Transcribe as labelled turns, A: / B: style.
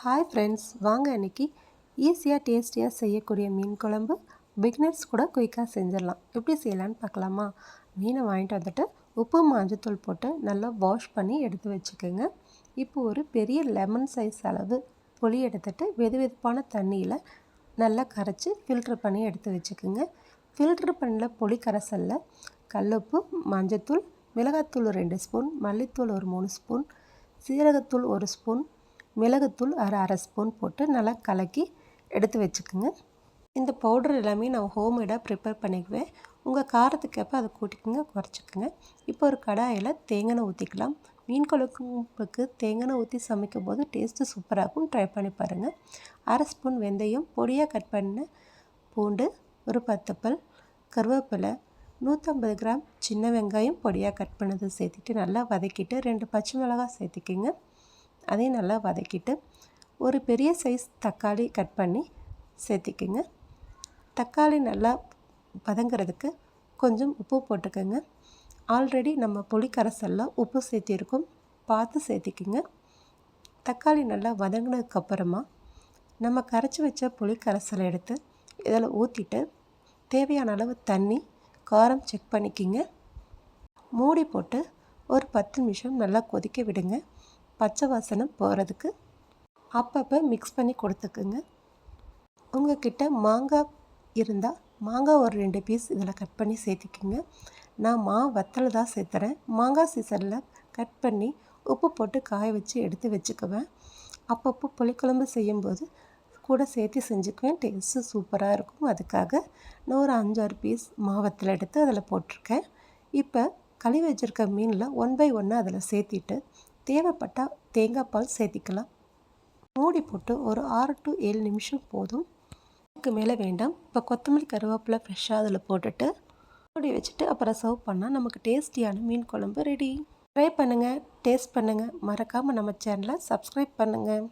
A: Hi friends வாங்க இன்றைக்கி ஈஸியாக டேஸ்டியாக செய்யக்கூடிய மீன் குழம்பு பிக்னர்ஸ் கூட குயிக்காக செஞ்சிடலாம். எப்படி செய்யலான்னு பார்க்கலாமா? மீனை வாங்கிட்டு வந்துட்டு உப்பு மஞ்சத்தூள் போட்டு நல்லா வாஷ் பண்ணி எடுத்து வச்சுக்கோங்க. இப்போ ஒரு பெரிய லெமன் சைஸ் அளவு புளி எடுத்துகிட்டு வெது வெதுப்பான தண்ணியில் நல்லா கரைச்சி ஃபில்ட்ரு பண்ணி எடுத்து வச்சுக்கோங்க. ஃபில்ட்ரு பண்ணல புளி கரைசலில் கல்லுப்பு மஞ்சத்தூள் மிளகாத்தூள் ரெண்டு ஸ்பூன் மல்லித்தூள் ஒரு மூணு ஸ்பூன் சீரகத்தூள் ஒரு ஸ்பூன் மிளகுத்தூள் அரை அரை ஸ்பூன் போட்டு நல்லா கலக்கி எடுத்து வச்சுக்கோங்க. இந்த பவுடர் எல்லாமே நான் ஹோம்மேடாக ப்ரிப்பேர் பண்ணிக்குவேன். உங்கள் காரத்துக்கேற்ப அதை கூட்டிக்கோங்க குறைச்சிக்கோங்க. இப்போ ஒரு கடாயில் தேங்காய் ஊற்றிக்கலாம் மீன் குழம்புக்கு தேங்காய் ஊற்றி சமைக்கும் போது டேஸ்ட்டு சூப்பராகும் ட்ரை பண்ணி பாருங்கள் அரை ஸ்பூன் வெந்தயம் பொடியாக கட் பண்ண பூண்டு ஒரு பத்து பல் கருவேப்பிலை நூற்றம்பது கிராம் சின்ன வெங்காயம் பொடியாக கட் பண்ணது சேர்த்துட்டு நல்லா வதக்கிட்டு ரெண்டு பச்சை மிளகாய் சேர்த்துக்கிங்க. அதையும் நல்லா வதக்கிட்டு ஒரு பெரிய சைஸ் தக்காளி கட் பண்ணி சேர்த்திக்கோங்க. தக்காளி நல்லா வதங்கிறதுக்கு கொஞ்சம் உப்பு போட்டுக்கோங்க. ஆல்ரெடி நம்ம புளிக்கரசெல்லாம் உப்பு சேர்த்திருக்கோம். பார்த்து சேர்த்திக்கோங்க. தக்காளி நல்லா வதங்கினதுக்கப்புறமா நம்ம கரைச்சி வச்ச புளிக்கரைசலை எடுத்து இதில் ஊற்றிட்டு தேவையான அளவு தண்ணி காரம் செக் பண்ணிக்கிங்க. மூடி போட்டு ஒரு பத்து நிமிஷம் நல்லா கொதிக்க விடுங்க. பச்சை வாசனை போகிறதுக்கு அப்பப்போ மிக்ஸ் பண்ணி கொடுத்துக்குங்க. உங்கள்கிட்ட மாங்காய் இருந்தால் மாங்காய் ஒரு ரெண்டு பீஸ் இதில் கட் பண்ணி சேர்த்துக்குங்க. நான் மா வத்தல் தான் சேர்த்துறேன். மாங்காய் சீசனில் கட் பண்ணி உப்பு போட்டு காய வச்சு எடுத்து வச்சுக்குவேன். அப்பப்போ புளிக்குழம்பு செய்யும்போது கூட சேர்த்து செஞ்சுக்குவேன். டேஸ்ட்டு சூப்பராக இருக்கும். அதுக்காக நான் ஒரு அஞ்சாறு பீஸ் மாவத்தில் எடுத்து அதில் போட்டிருக்கேன். இப்போ கழுவி வச்சுருக்க மீனில் ஒன் பை ஒன்னாக அதில் சேர்த்திட்டு தேவைப்பட்டால் தேங்காய் பால் சேர்த்திக்கலாம். மூடி போட்டு ஒரு ஆறு டு ஏழு நிமிஷம் போதும். அதுக்கு மேலே வேண்டாம். இப்போ கொத்தமல்லி கருவேப்பிலை ஃப்ரெஷ்ஷாக அதில் போட்டுட்டு மூடி வச்சுட்டு அப்புறம் சர்வ் பண்ணால் நமக்கு டேஸ்டியான மீன் குழம்பு ரெடி ட்ரை பண்ணுங்கள் டேஸ்ட் பண்ணுங்கள் மறக்காமல் நம்ம சேனலை சப்ஸ்கிரைப் பண்ணுங்கள்